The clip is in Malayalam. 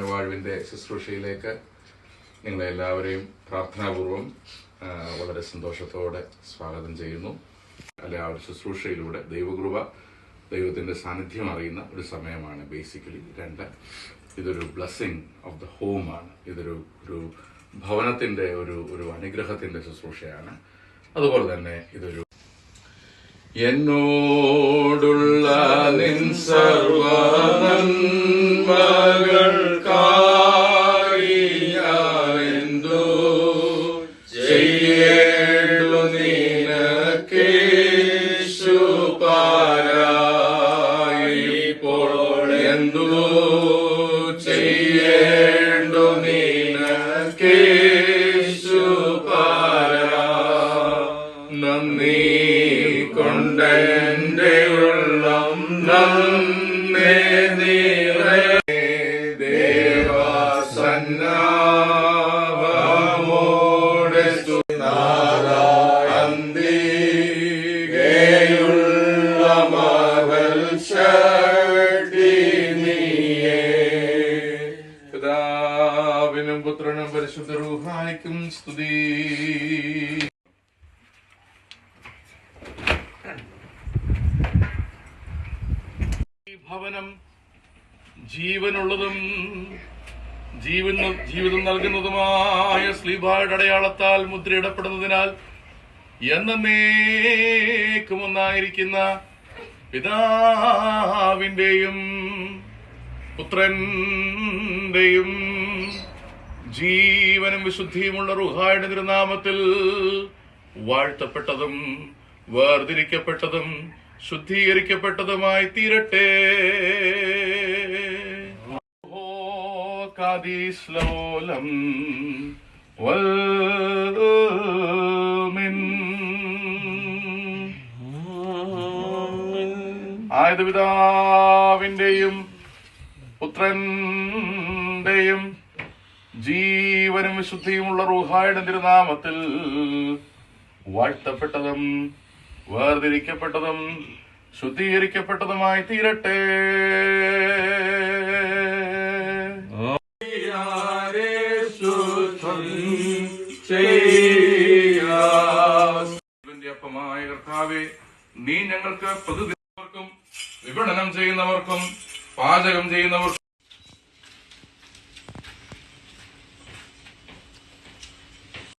കർത്താവിന്റെ ശുശ്രൂഷയിലേക്ക് നിങ്ങളെല്ലാവരെയും പ്രാർത്ഥനാപൂർവം വളരെ സന്തോഷത്തോടെ സ്വാഗതം ചെയ്യുന്നു. അല്ലെ ആ ഒരു ശുശ്രൂഷയിലൂടെ ദൈവകൃപ ദൈവത്തിന്റെ സാന്നിധ്യം അറിയുന്ന ഒരു സമയമാണ് ബേസിക്കലി രണ്ട്. ഇതൊരു ബ്ലസ്സിങ് ഓഫ് ദ ഹോം ആണ്. ഇതൊരു ഒരു ഭവനത്തിന്റെ ഒരു ഒരു അനുഗ്രഹത്തിന്റെ ശുശ്രൂഷയാണ്. അതുപോലെ തന്നെ ഇതൊരു എന്നോടുള്ള നിൻ സർവ ഇപ്പോൾ എന്തോ ചെയ്യേണ്ടു നിനക്കേശുപാരാ നന്ദി കൊണ്ടെന്റെ ഉള്ളം നന്ദി നിറയെ സ്തുതി. ഭവനം ജീവനുള്ളതും ജീവൻ ജീവിതം നൽകുന്നതുമായ സ്ലീബായുടെ അടയാളത്താൽ മുദ്രയിടപ്പെടുന്നതിനാൽ എന്നേക്കും ഒന്നായിരിക്കുന്ന പിതാവിന്റെയും പുത്രന്റെയും ജീവനും വിശുദ്ധിയുമുള്ള റുഹായുടെ തിരുനാമത്തിൽ വാഴ്ത്തപ്പെട്ടതും വേർതിരിക്കപ്പെട്ടതും ശുദ്ധീകരിക്കപ്പെട്ടതുമായി തീരട്ടെ. ഓ കാദീശ്ലോലം ആയത് പുത്രന്റെയും ജീവനും വിശുദ്ധിയുമുള്ള റൂഹായുടെ തിരുനാമത്തിൽ വാഴ്ത്തപ്പെട്ടതും വേർതിരിക്കപ്പെട്ടതും ശുദ്ധീകരിക്കപ്പെട്ടതുമായി തീരട്ടെ. അപ്പമായ കർത്താവെ നീ ഞങ്ങൾക്ക് പ്രതിദിനവർക്കും വിപണനം ചെയ്യുന്നവർക്കും പാചകം ചെയ്യുന്നവർക്കും